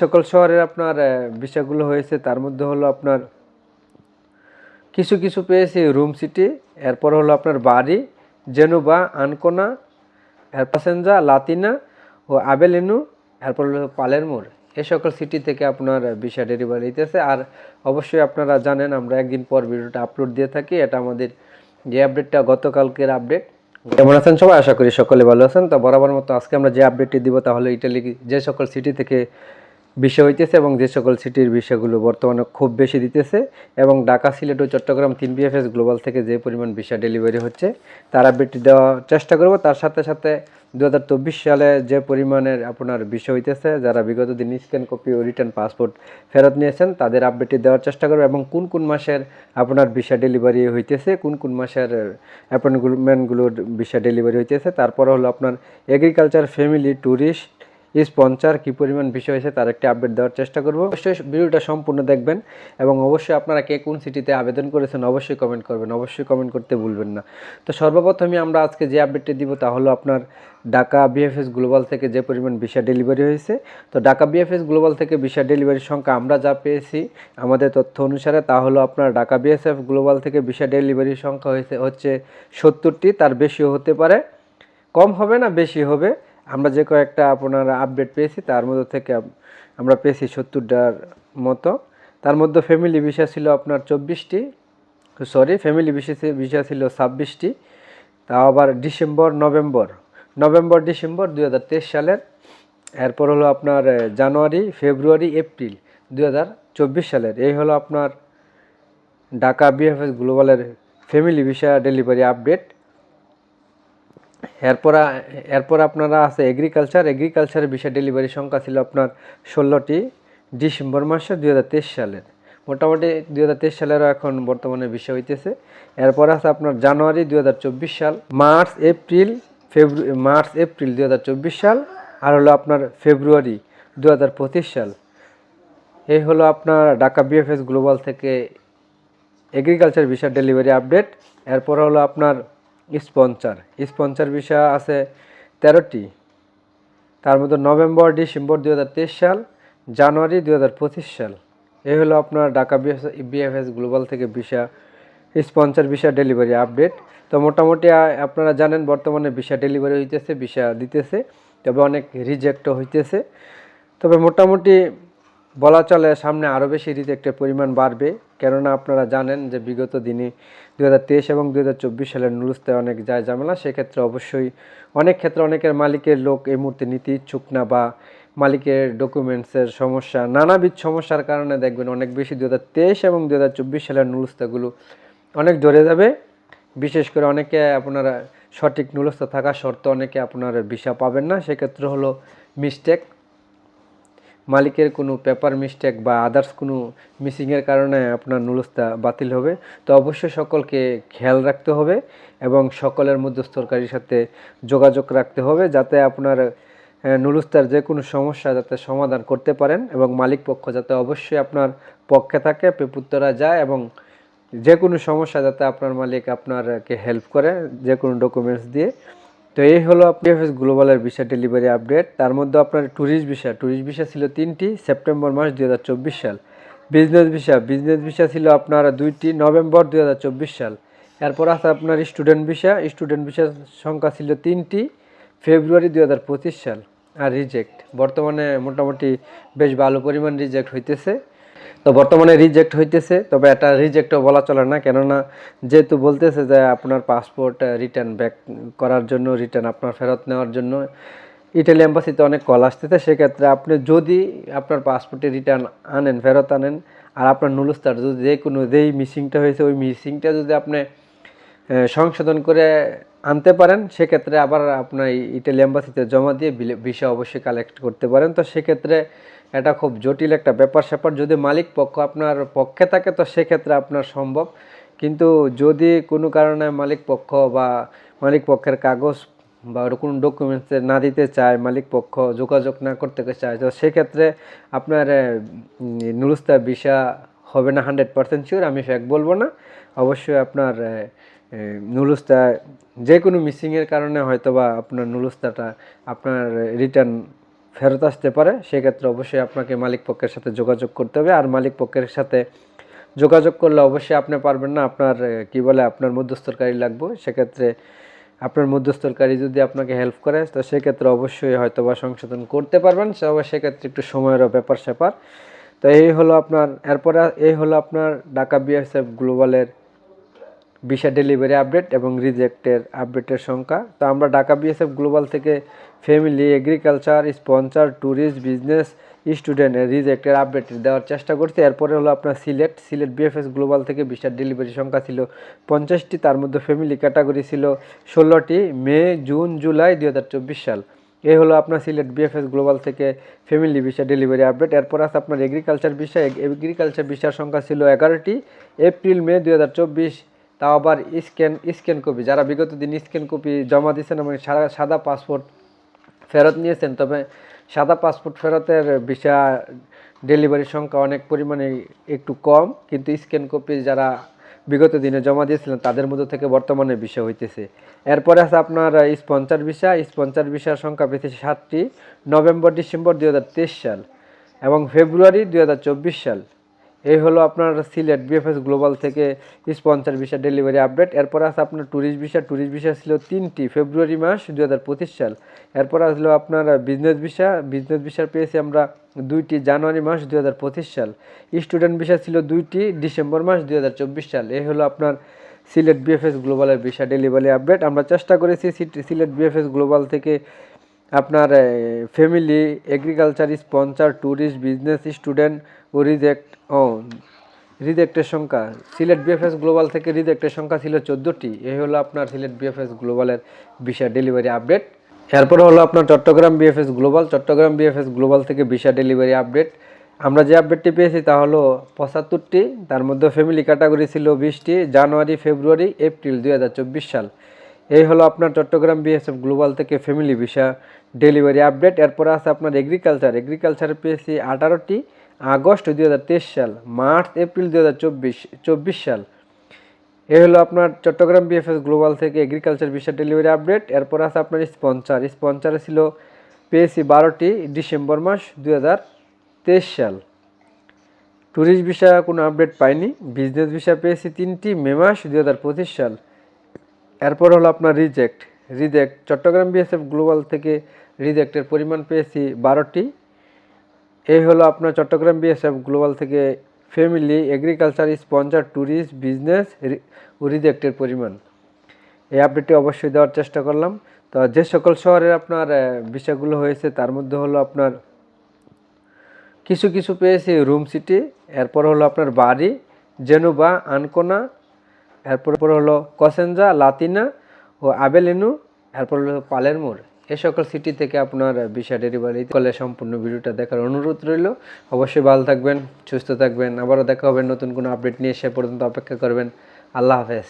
সকল শহরের আপনার বিষয়গুলো হয়েছে, তার মধ্যে হলো আপনার কিছু কিছু পেয়েছি রুম সিটি এরপর হলো আপনার বাড়ি, জেনুবা, আনকোনা এরপাসেঞ্জা লাতিনা ও আবেলিনু, এরপর হলো পালেরমোর এই সকল সিটি থেকে আপনার বিষয় ডেলিভারি দিতেছে আর অবশ্যই আপনারা জানেন, আমরা একদিন পর ভিডিওটা আপলোড দিয়ে থাকি, এটা আমাদের যে আপডেটটা গতকালকের আপডেট কেমন আছেন সবাই? আশা করি সকলে ভালো আছেন। তো বরাবর মতো আজকে আমরা যে আপডেটটি দিব, তাহলে ইটালি যে সকল সিটি থেকে বিষয় হইতেছে এবং যে সকল সিটির বিষয়গুলো বর্তমানে খুব বেশি দিতেছে এবং ঢাকা, সিলেট ও চট্টগ্রাম তিন বিএফএস গ্লোবাল থেকে যে পরিমাণ ভিসা ডেলিভারি হচ্ছে, তার আপডেটটি দেওয়ার চেষ্টা করব। তার সাথে সাথে দু হাজার চব্বিশ সালে যে পরিমাণের আপনার বিষয় হইতেছে, যারা বিগত দিন স্ক্যান কপি ও রিটার্ন পাসপোর্ট ফেরত নিয়েছেন, তাদের আপডেটটি দেওয়ার চেষ্টা করব এবং কোন কোন মাসের আপনার ভিসা ডেলিভারি হইতেছে, কোন কোন মাসের অ্যাপয়েন্টমেন্টগুলোর ভিসা ডেলিভারি হইতেছে, তারপর হলো আপনার এগ্রিকালচার ফ্যামিলি ট্যুরিস্ট স্পন্সর কী পরিমাণ বিষয় হয়েছে তার একটি আপডেট দেওয়ার চেষ্টা করব। অবশ্যই ভিডিওটা সম্পূর্ণ দেখবেন এবং অবশ্যই আপনারা কে কোন সিটিতে আবেদন করেছেন অবশ্যই কমেন্ট করবেন, অবশ্যই কমেন্ট করতে ভুলবেন না। তো সর্বপ্রথমে আমরা আজকে যে আপডেটটি দিব তা হলো আপনার ঢাকা বিএফএস গ্লোবাল থেকে যে পরিমাণ ভিসা ডেলিভারি হয়েছে। তো ঢাকা বিএফএস গ্লোবাল থেকে ভিসা ডেলিভারির সংখ্যা আমরা যা পেয়েছি, আমাদের তথ্য অনুসারে তা হলো আপনার ঢাকা বিএসএফ গ্লোবাল থেকে ভিসা ডেলিভারির সংখ্যা হয়েছে হচ্ছে সত্তরটি, তার বেশিও হতে পারে। কম হবে না, বেশি হবে। আমরা যে কয়েকটা আপনার আপডেট পেয়েছি, তার মধ্যে থেকে আমরা পেয়েছি সত্তরটার মতো। তার মধ্যে ফ্যামিলি ভিসা ছিল আপনার চব্বিশটি সরি ফ্যামিলি ভিসা ছিল ছাব্বিশটি, তাও আবার ডিসেম্বর, নভেম্বর। নভেম্বর, ডিসেম্বর দুই হাজার তেইশ সালের, এরপর হলো আপনার জানুয়ারি, ফেব্রুয়ারি, এপ্রিল দুই হাজার চব্বিশ সালের। এই হলো আপনার ঢাকা বিএফএস গ্লোবালের ফ্যামিলি ভিসা ডেলিভারি আপডেট এরপর এরপর আপনারা আছে এগ্রিকালচার এগ্রিকালচারের বিষয় ডেলিভারি সংখ্যা ছিল আপনার ষোলোটি ডিসেম্বর মাসে দুই হাজার তেইশ সালের। মোটামুটি দুই হাজার সালেরও এখন বর্তমানে বিষয় হইতেছে। এরপর আছে আপনার জানুয়ারি দুই হাজার চব্বিশ সাল, মার্চ, এপ্রিল ফেব্রুয়ারি মার্চ, এপ্রিল দুই হাজার চব্বিশ সাল, আর হলো আপনার ফেব্রুয়ারি দু হাজার পঁচিশ সাল। এই হলো আপনার ঢাকা বিএফএস গ্লোবাল থেকে এগ্রিকালচার ভিসা ডেলিভারি আপডেট এরপর হলো আপনার স্পন্সর স্পন্সর ভিসা আছে তেরোটি। তার মধ্যে নভেম্বর, ডিসেম্বর দু হাজার তেইশ সাল, জানুয়ারি দু হাজার পঁচিশ সাল। এই হলো আপনার ঢাকা বিএফএস গ্লোবাল থেকে visa sponsor visa delivery update. তো মোটামুটি আপনারা জানেন বর্তমানে ভিসা ডেলিভারি হইতেছে ভিসা দিতেছে, তবে অনেক রিজেক্টও হইতেছে। তবে মোটামুটি বলা চলে সামনে আরও বেশি রিজেক্টের পরিমাণ বাড়বে। কেননা আপনারা জানেন যে বিগত দিনে দু হাজার তেইশ এবং দু হাজার চব্বিশ সালের নুরুস্তে অনেক যায় ঝামেলা সেক্ষেত্রে অবশ্যই অনেক ক্ষেত্রে অনেকের মালিকের লোক এই মুহূর্তে নিতে ইচ্ছুক না বা মালিকের ডকুমেন্টসের সমস্যা, নানাবিধ সমস্যার কারণে দেখবেন অনেক বেশি দু হাজার তেইশ এবং দু হাজার চব্বিশ সালের নুরুস্তাগুলো অনেক ধরে যাবে। বিশেষ করে অনেকে আপনারা সঠিক নুরস্ত থাকা শর্ত অনেকে আপনার ভিসা পাবেন না, সেক্ষেত্রে হলো মিস্টেক। মালিকের কোনো পেপার মিস্টেক বা আদার্স কোনো মিসিংয়ের কারণে আপনার নুলস্তা বাতিল হবে। তো অবশ্যই সকলকে খেয়াল রাখতে হবে এবং সকলের মধ্যস্থকারীর সাথে যোগাযোগ রাখতে হবে যাতে আপনার নুলুস্তার যে কোনো সমস্যা যাতে সমাধান করতে পারেন এবং মালিক পক্ষ যাতে অবশ্যই আপনার পক্ষে থাকে, পেপুত্তরা যায় এবং যে কোনো সমস্যা যাতে আপনার মালিক আপনারকে হেল্প করে যে কোনো ডকুমেন্টস দিয়ে। তো এই হলো পিএফএস গ্লোবালের ভিসা ডেলিভারি আপডেট তার মধ্যে আপনার ট্যুরিস্ট ভিসা ট্যুরিস্ট ভিসা ছিল তিনটি সেপ্টেম্বর মাস দুই হাজার চব্বিশ সাল। বিজনেস ভিসা বিজনেস ভিসা ছিল আপনার দুইটি নভেম্বর দুই হাজার চব্বিশ সাল। এরপর আছে আপনার স্টুডেন্ট ভিসা স্টুডেন্ট ভিসার সংখ্যা ছিল তিনটি ফেব্রুয়ারি দুই হাজার পঁচিশ সাল। আর রিজেক্ট বর্তমানে মোটামুটি বেশ ভালো পরিমাণ রিজেক্ট হইতেছে। তো বর্তমানে রিজেক্ট হইতেছে, তবে এটা রিজেক্টও বলা চলে না, কেননা যেহেতু বলতেছে যে আপনার পাসপোর্ট রিটার্ন ব্যাক করার জন্য রিটার্ন আপনার ফেরত নেওয়ার জন্য ইটালি এম্বাসিতে অনেক কল আসতেছে, সেক্ষেত্রে আপনি যদি আপনার পাসপোর্টে রিটার্ন আনেন, ফেরত আনেন, আর আপনার নুলুস্তার যদি যে কোনো, যেই মিসিংটা হয়েছে, ওই মিসিংটা যদি আপনি সংশোধন করে আনতে পারেন, সেক্ষেত্রে আবার আপনার ইটালি এম্বাসিতে জমা দিয়ে ভিসা অবশ্যই কালেক্ট করতে পারেন। তো সেক্ষেত্রে এটা খুব জটিল একটা ব্যাপার স্যাপার। যদি মালিক পক্ষ আপনার পক্ষে থাকে, তো সেক্ষেত্রে আপনার সম্ভব। কিন্তু যদি কোনো কারণে মালিক পক্ষ বা মালিক পক্ষের কাগজ বা কোনো ডকুমেন্টস না দিতে চায়, মালিক পক্ষ যোগাযোগ না করতে চায়, তো সেক্ষেত্রে আপনার নুরুস্তা ভিসা হবে না হান্ড্রেড পার্সেন্ট শিওর আমি ফ্যাক বলব না। অবশ্যই আপনার নুলুস্তা যে কোনো মিসিংয়ের কারণে হয়তো বা আপনার নুলুস্তাটা আপনার রিটার্ন ফেরত আসতে পারে, সেক্ষেত্রে অবশ্যই আপনাকে মালিক পক্ষের সাথে যোগাযোগ করতে হবে। আর মালিক পক্ষের সাথে যোগাযোগ করলে অবশ্যই আপনি পারবেন না আপনার কি বলে, আপনার মধ্যস্থকারী লাগবে। সেক্ষেত্রে আপনার মধ্যস্থকারী যদি আপনাকে হেল্প করে, তো সেক্ষেত্রে অবশ্যই হয়তো বা সংশোধন করতে পারবেন। সেক্ষেত্রে একটু সময়েরও ব্যাপার স্যাপার তো এই হলো আপনার, এরপরে এই হলো আপনার ঢাকা বিএসএফ গ্লোবালের ভিসা ডেলিভারি আপডেট এবং রিজেক্টের আপডেটের সংখ্যা। তো আমরা ঢাকা বিএসএফ গ্লোবাল থেকে family agriculture sponsor tourist business student রিজেক্টের update দেওয়ার চেষ্টা করছি। এরপরে হলো আপনার সিলেট। সিলেট বিএফএস গ্লোবাল থেকে ভিসার ডেলিভারি সংখ্যা ছিল পঞ্চাশটি। তার মধ্যে ফ্যামিলি ক্যাটাগরি ছিল ষোলোটি, মে, জুন, জুলাই দুই হাজার চব্বিশ সাল। এই হলো আপনার সিলেট বিএফএস গ্লোবাল থেকে ফ্যামিলি ভিসা ডেলিভারি আপডেট। এরপর আছে আপনার এগ্রিকালচার ভিসা। এগ্রিকালচার ভিসার সংখ্যা ছিল এগারোটি। এপ্রিল, মে দুই হাজার চব্বিশ তাও আবার স্ক্যান স্ক্যান কপি যারা বিগত দিন স্ক্যান কপি জমা দিয়েছেন এবং সাদা সাদা পাসপোর্ট ফেরত নিয়েছেন, তবে সাদা পাসপোর্ট ফেরতের ভিসা ডেলিভারির সংখ্যা অনেক পরিমাণে একটু কম, কিন্তু স্ক্যান কপি যারা বিগত দিনে জমা দিয়েছিলেন, তাদের মধ্যে থেকে বর্তমানে ভিসা হইতেছে। এরপরে আছে আপনার স্পন্সার ভিসা স্পন্সার ভিসার সংখ্যা পেয়েছে সাতটি, নভেম্বর, ডিসেম্বর দু হাজার তেইশ সাল এবং ফেব্রুয়ারি দু হাজার চব্বিশ সাল। এই হলো আপনার সিলেট বিএফএস গ্লোবাল থেকে স্পন্সার ভিসা ডেলিভারি আপডেট এরপর আছে আপনার ট্যুরিস্ট ভিসা ট্যুরিস্ট ভিসা ছিল তিনটি ফেব্রুয়ারি মাস দু হাজার পঁচিশ সাল। এরপর আসলো আপনার বিজনেস ভিসা বিজনেস ভিসা পেয়েছি আমরা দুইটি জানুয়ারি মাস দু হাজার পঁচিশ সাল। স্টুডেন্ট ভিসা ছিল দুইটি ডিসেম্বর মাস দুই হাজার চব্বিশ সাল। এই হলো আপনার সিলেট বিএফএস গ্লোবালের ভিসা ডেলিভারি আপডেট আমরা চেষ্টা করেছি সিলেট বিএফএস গ্লোবাল থেকে আপনার family agriculture sponsor tourist business student ও রিজেক্ট ও, রিজেক্টের সংখ্যা। সিলেট বিএফএস গ্লোবাল থেকে রিজেক্টের সংখ্যা ছিল চোদ্দোটি। এই হলো আপনার সিলেট বিএফএস গ্লোবালের ভিসা ডেলিভারি আপডেট এরপর হলো আপনার Chattogram BFS global Chattogram BFS global থেকে ভিসা ডেলিভারি আপডেট আমরা যে আপডেটটি পেয়েছি তা হলো পঁচাত্তরটি। তার মধ্যে ফ্যামিলি ক্যাটাগরি ছিল বিশটি, জানুয়ারি, ফেব্রুয়ারি, এপ্রিল দু হাজার চব্বিশ সাল। এই হলো আপনার চট্টগ্রাম বিএসএফ গ্লোবাল থেকে ফ্যামিলি ভিসা ডেলিভারি আপডেট এরপরে আছে আপনার এগ্রিকালচার এগ্রিকালচারে পেয়েছি আঠারোটি। আগস্ট দু হাজার তেইশ সাল, মার্চ, এপ্রিল দুই চব্বিশ সাল। এ হলো আপনার চট্টগ্রাম বিএফএস গ্লোবাল থেকে এগ্রিকালচার ভিসা ডেলিভারি আপডেট এরপর আছে আপনার স্পন্সার স্পন্সারে ছিল পেয়েছি বারোটি ডিসেম্বর মাস দু হাজার তেইশ সাল। ট্যুরিস্ট ভিসা কোনো আপডেট পাইনি। বিজনেস ভিসা পেয়েছি তিনটি, মে মাস দু হাজার পঁচিশ সাল। এরপর হলো আপনার reject reject Chattogram BSF global থেকে রিজেক্টের পরিমাণ পেয়েছি বারোটি। এই হলো আপনার চট্টগ্রাম বিএসএফ গ্লোবাল থেকে family agriculture sponsor tourist business রিজেক্টের পরিমাণ। এই আপডেটটি অবশ্যই দেওয়ার চেষ্টা করলাম। তো যে সকল শহরের আপনার বিষয়গুলো হয়েছে, তার মধ্যে হলো আপনার কিছু কিছু পেয়েছি রুম সিটি এরপর হলো আপনার বাড়ি জেনুবা আনকোনা, এরপর পর হলো কসেঞ্জা লাতিনা ও আবেলিনু, এরপর হলো পালেরমোর এই সকল সিটি থেকে আপনার ভিসা ডেলিভারি কলে সম্পূর্ণ ভিডিওটা দেখার অনুরোধ রইল। অবশ্যই ভালো থাকবেন, সুস্থ থাকবেন। আবারও দেখা হবে নতুন কোনো আপডেট নিয়ে, সে পর্যন্ত অপেক্ষা করবেন। আল্লাহ হাফেজ।